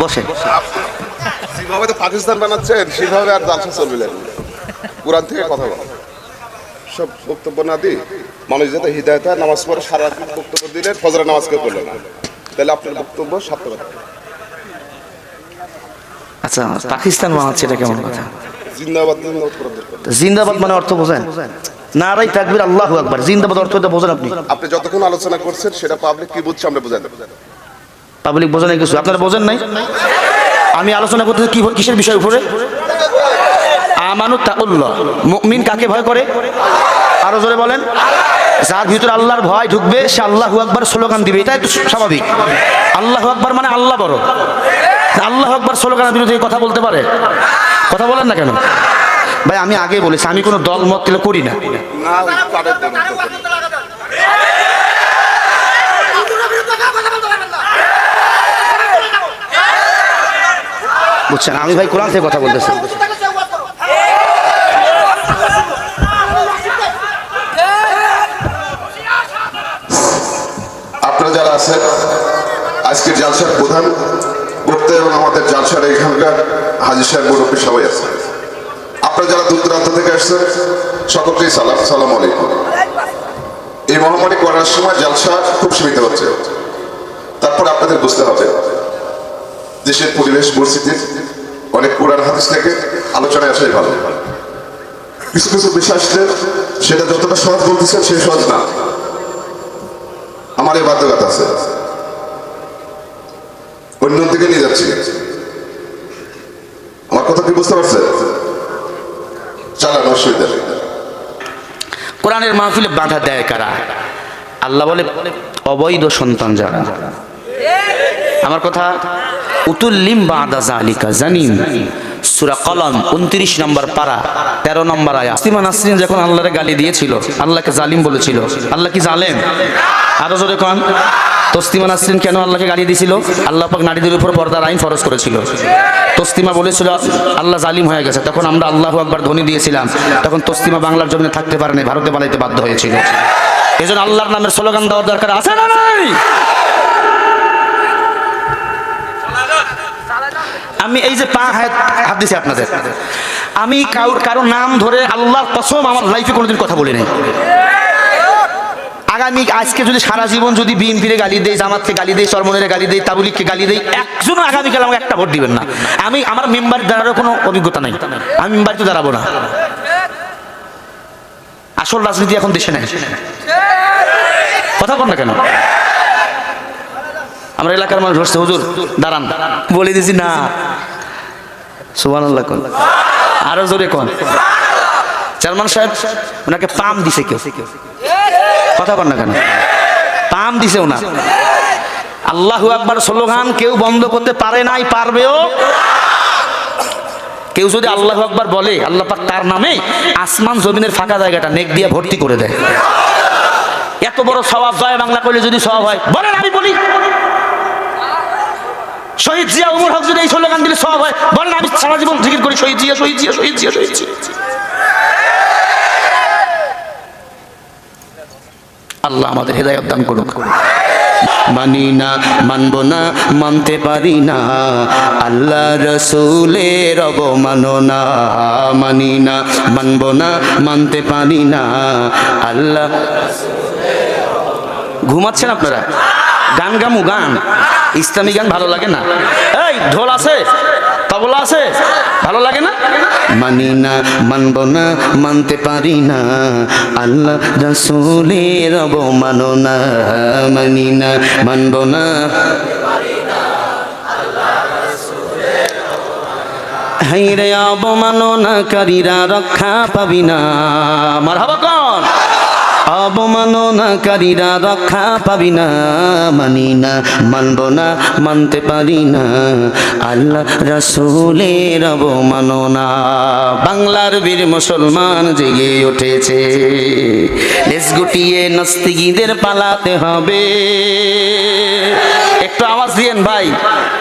বসে যেভাবে তো পাকিস্তান বানাচ্ছেন সেভাবে আর জালসা চলবে না। কোরআন থেকে কথা বলা। সব বক্তব্য না দিই মানুষ যাতে হৃদয়ত হয় নামাজ পড়ে সারা বক্তব্য দিলে ফজরা নামাজ কেউ করল না। তাহলে আপনার বক্তব্য সার্থক আচ্ছা পাকিস্তান বানাচ্ছে এটা কেমন কথা? জিন্দাবাদ জিন্দাবাদ মানে অর্থ বোঝেন। নারাই তাকবির আল্লাহু আকবার। জিন্দাবাদ অর্থ এটা বোঝেন আপনি। আপনি যতক্ষণ আলোচনা করছেন সেটা পাবলিক কি বুঝছে আমরা বোঝাতে পাবলিক বোঝেন নাই কিছু। আপনারা বোঝেন নাই? আমি আলোচনা করতেছি কি কিসের বিষয় উপরে? আমানু তাকুল্লাহ কাকে ভয় করে? আরও জোরে বলেন। যার ভিতরে আল্লাহর ভয় ঢুকবে, সে আল্লাহু আকবার স্লোগান দিবে। এটাই তো স্বাভাবিক। আল্লাহু আকবার মানে আল্লাহ বড়। আল্লাহ আকবার স্লোগানের বিরুদ্ধে কথা বলতে পারে? কথা বলেন না কেন? ভাই, আমি আগে বলেছি, আমি কোনো দল মত করি না না তাদের দেন। বুঝছেন? আমি ভাই কোরআন থেকে কথা বলতেছি। আপনারা যারা আছেন আজকের জালসার প্রধান বক্তা এবং আমাদের জালসার এখানকার হাজির সাহেব মুরব্বী সবাই আছে। আপনারা যারা দূর দূরান্ত থেকে আসছেন, সকলকেই সালাম সালাম আলাইকুম। এই মহামারী করার সময় জালসা খুব সীমিত হচ্ছে। তারপর আপনাদের বুঝতে হবে দেশের পরিবেশ পরিস্থিতির অনেক কোরআন হাদিস থেকে আলোচনায় আসাই ভালো। কিছু কিছু বিষয় আসলে সেটা যতটা সহজ বলতেছেন সেই সহজ না। আমার এই বাধ্যকতা আছে। অন্য দিকে নিয়ে যাচ্ছি। আমার কথা কি বুঝতে পারছে চালানো অসুবিধা। কোরআনের মাহফিলে বাধা দেয় কারা? আল্লাহ বলে, অবৈধ সন্তান যারা। আমার কথা উতুল্লিম বাদা জালিকা জানিম। সুরা কলম উনত্রিশ নম্বর পারা, তেরো নম্বর আয়া। আসিমা নাসরিন যখন আল্লাহরে গালি দিয়েছিল, আল্লাহকে জালিম বলেছিল, আল্লাহ কি জালেম? আরও জোরে কন। তস্তিমা নাসরিন কেন আল্লাহকে গালি দিয়েছিল আল্লাহ পাক নারীদের উপর পর্দার আইন ফরজ করেছিল। তস্তিমা বলেছিল, আল্লাহ জালিম হয়ে গেছে। তখন আমরা আল্লাহ আকবার ধ্বনি দিয়েছিলাম। তখন তস্তিমা বাংলার জমিনে থাকতে পারেনি, ভারতে পালাইতে বাধ্য হয়েছিল। এই জন্য আল্লাহর নামের স্লোগান দেওয়ার দরকার আছে না নাই? আমি এই যে পা হাত হাত দিছি আপনাদের। আমি কারোর কারও নাম ধরে আল্লাহর কসম আমার লাইফে কোনোদিন কথা বলি নাই। আগামী আজকে যদি সারা জীবন যদি বিএনপিরে গালি দেই জামাতকে গালি দেই সরমনের গালি দেই তাবলিককে গালি দেই একজনও আগামীকাল আমাকে একটা ভোট দিবেন না। আমি আমার মেম্বার দাঁড়ানোর কোনো অভিজ্ঞতা নাই। আমি মেম্বারিতে দাঁড়াবো না। আসল রাজনীতি এখন দেশে নেই। কথা বল না কেন? আমরা এলাকার মানুষ বসছে হুজুর দাঁড়ান। বলে দিছি না। সুবান আল্লাহ কোন। আরও জোরে কোন। চেয়ারম্যান সাহেব ওনাকে পাম দিছে কেউ। কথা কন না কেন? পাম দিছে ওনা আল্লাহু আকবার স্লোগান কেউ বন্ধ করতে পারে নাই পারবেও। কেউ যদি আল্লাহ আকবার বলে আল্লাহ পাক তার নামে আসমান জমিনের ফাঁকা জায়গাটা নেক দিয়ে ভর্তি করে দেয়। এত বড় স্বভাব জয় বাংলা করলে যদি স্বভাব হয় বলেন আমি বলি। শহীদ জিয়া উমর হক যদি এই স্লোগান দিলে সব হয় বলেন আমি সারা জীবন জিকির করি, শহীদ জিয়া শহীদ জিয়া শহীদ জিয়া শহীদ জিয়া। আল্লাহ আমাদের হেদায়ত দান করুক। মানি না, মানব না, মানতে পারি না। আল্লাহ রসুলের অবমাননা। মানি না, মানব না, মানতে পারি না। আল্লাহ ঘুমাচ্ছেন আপনারা? গান গামু, গান। ইসলামী গান ভালো লাগে না? এই, ঢোল আছে? তবলা আছে? ভালো লাগে না? মানি না, মানব না, মানতে পারি না। আল্লাহ রসুলের অবমাননা। মানি না, মানব না। হাইরে অবমাননাকারীরা রক্ষা পাবি না। মার হাবা কন অবমাননাকারীরা রক্ষা পাবি না, মানি না, মানব না, মানতে পারি না। আল্লাহ রসুলের অবমাননা। বাংলার বীর মুসলমান জেগে উঠেছে। দেশ গুটিয়ে নাস্তিকীদের পালাতে হবে। একটু আওয়াজ দিয়েন ভাই,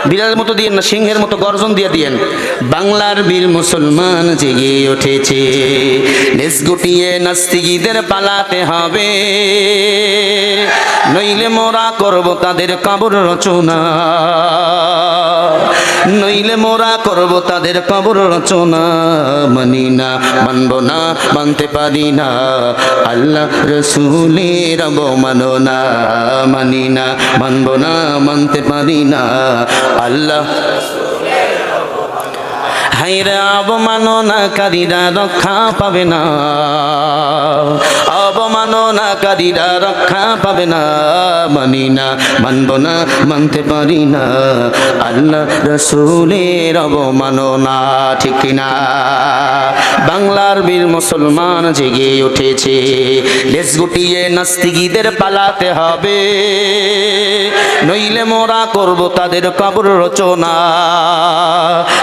বিড়ালের মতো দিয়েন না, সিংহের মতো গর্জন দিয়ে দিয়েন। বাংলার বীর মুসলমান জেগে উঠেছে। দেশ গুটিয়ে নাস্তিকীদের পালাতে হবে হবে। নইলে মোরা করব তাদের কবর রচনা। নইলে মোরা করব তাদের কবর রচনা। মানি না, মানব না, মানতে পারি না। আল্লাহ রসুলের অবমাননা মানি না, মানব না, মানতে পারি না। আল্লাহ হাইরে অবমাননাকারীরা রক্ষা পাবে না। অবমাননাকারীরা রক্ষা পাবে না। মানি না, মানব না, মানতে পারি না। আল্লাহ রসুলের অবমাননা, ঠিক না বাংলার বীর মুসলমান জেগে উঠেছে। দেশ গুটিয়ে নাস্তিকীদের পালাতে হবে। নইলে মোরা করব তাদের কবর রচনা।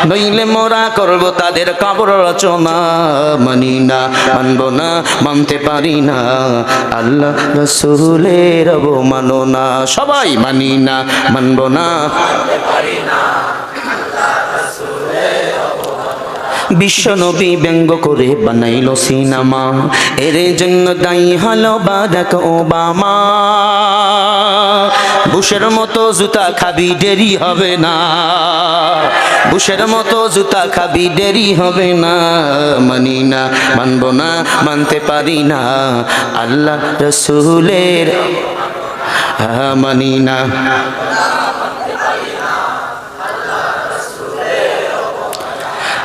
নইলে মোরা করব তাদের কবর রচনা। মানি না, মানব না, মানতে পারি না। আল্লাহ রসুলের অবমাননা। সবাই মানি না, মানব না। বিশ্ব নবী ব্যঙ্গ করে বানাইল সিনেমা। এর জন্য দায়ী হলো বারাক ওবামা। বুশের মতো জুতা খাবি, দেরি হবে না। বুশের মতো জুতা খাবি, দেরি হবে না। মানি না, মানব না, মানতে পারি না। আল্লাহ রসুলের মানি না।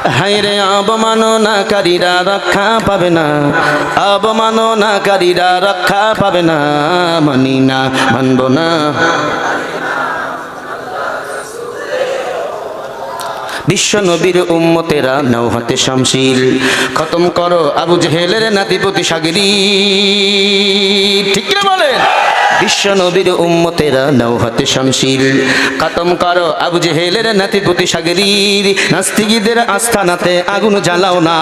হাইরে অবমাননাকারীরা রক্ষা পাবে না। অবমাননাকারীরা রক্ষা পাবে না। মানি না মানব না। বিশ্ব নবীর উম্মতেরা নাও হাতে শামশিল। খতম করো আবু জেহেলের নাতিপতি সাগরি। ঠিক না বলেন? বিশ্ব নবীর উম্মতেরা নাও হাতে শামশিল। খতম করো আবু জেহেলের নাতিপতি সাগরির। নাস্তিকীদের আস্থানাতে আগুন জ্বালাও না।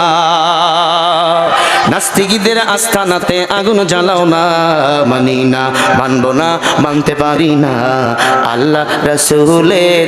নাস্তিকীদের আস্থানাতে আগুন জ্বালাও না। মানি না, মানব না, মানতে পারি না। আল্লাহ রসুলের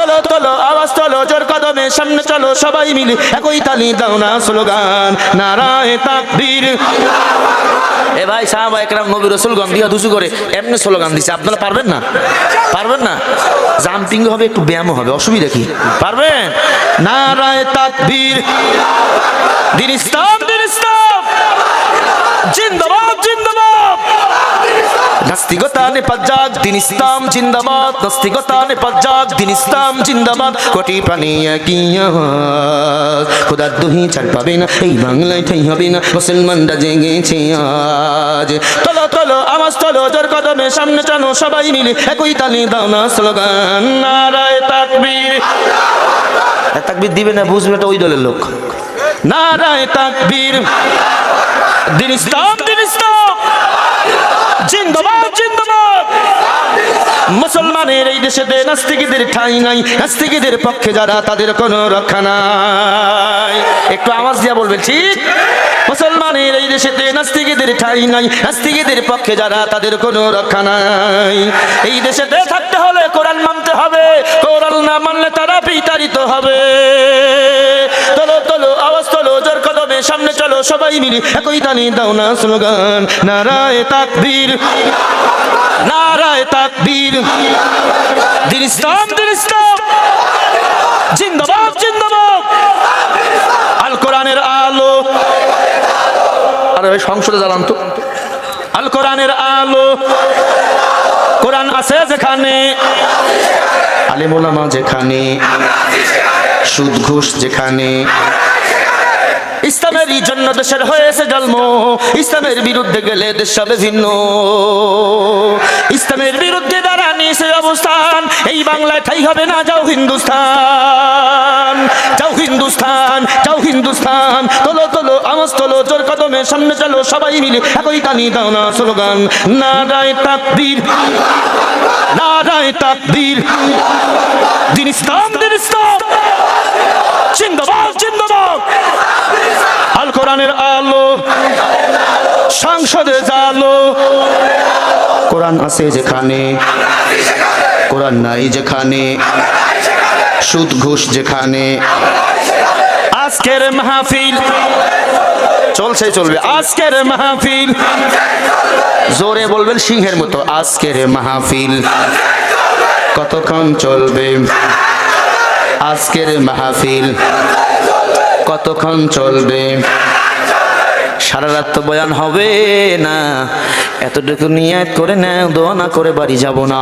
কদমে সামনে চলো সবাই মিলে। একই তালি দাও না স্লোগান। নারায় তাকবীর। এ ভাই, সাহাবা একরাম, নবী রসুল গন্ধ দিয়া দুসু করে এমনি স্লোগান দিছে। আপনারা পারবেন না? পারবেন না? জাম্পিং হবে, একটু ব্যায়াম হবে। অসুবিধা কি? পারবেন? নারায় তাকবীর। দিন ইসলাম জিন্দাবাদ জিন্দাবাদ নাস্তিকতা নেপাজাক দিন ইসলাম জিন্দাবাদ নাস্তিকতা নেপাজাক দিন ইসলাম জিন্দাবাদ কোটি প্রাণী আওয়াজ। খোদার দহি ছাড় পাবে না এই বাংলায় ঠাই হবে না মুসলমানরা জেগেছে আজ। তলো তলো আওয়াজ তলো জোর কদমে সামনে চলো সবাই মিলে একই তালি দাও না স্লোগান। নারায় তাকবীর। তাকবীর দিবে না বুঝবে এটা ওই দলের লোক। নারায় তাকবীর। দিন ইসলাম দিন ইসলাম। জিন্দাবাদ জিন্দাবাদ। মুসলমানের এই দেশে নাস্তিকীদের ঠাঁই নাই। নাস্তিকীদের পক্ষে যারা, তাদের কোনো রক্ষা নাই। একটু আওয়াজ দিয়া বলবেন, ঠিক? মুসলমানের এই দেশেতে নাস্তিকীদের ঠাঁই নাই। নাস্তিকীদের পক্ষে যারা, তাদের কোনো রক্ষা নাই। এই দেশেতে থাকতে হলে কোরআন মানতে হবে। কোরআন না মানলে তারা বিতাড়িত হবে। তোলো তোলো, আওয়াজ তোলো, জোর সামনে চলো সবাই মিলে। একই দানি দাও না স্লোগান। নারায় তাকবীর। নারায় তাকবীর। দিন ইসলাম দিন ইসলাম। জিন্দাবাদ জিন্দাবাদ। আল কোরআনের আলো। আরে ভাই, সংসদে জ্বালান তো। আল কোরআনের আলো। কোরআন আছে যেখানে। আলিমুলামা যেখানে। সুদ ঘুষ যেখানে। ইসলামেরই জন্য দেশের হয়েছে জন্ম। ইসলামের বিরুদ্ধে গেলে দেশ হবে ভিন্ন। ইসলামের বিরুদ্ধে দ্বারা নিয়েছে অবস্থান। এই বাংলায় ঠাই হবে না, যাও হিন্দুস্তান যাও হিন্দুস্তান যাও হিন্দুস্তান তোলো তোলো, আওয়াজ তোলো, জোর কদমে সামনে চলো, সবাই মিলে একই টানি দাও না স্লোগান। নারায় তাকবীর নারায় তাকবীর দিন ইসলাম দিন ইসলাম, জিন্দাবাদ জিন্দাবাদ আল কোরআনের আলো সংসদে জালো। কোরআন আছে যেখানে কোরআন নাই যেখানে সুদ ঘুষ যেখানে। আজকের মাহফিল চলছে চলবে। আজকের মাহফিল জোরে বলবেন সিংহের মতো। আজকের মাহফিল কতক্ষণ চলবে? আজকের মাহফিল কতক্ষণ চলবে? সারা রাত তো বয়ান হবে না। এতটুকু নিয়াত করে না দোয়া না করে বাড়ি যাব না।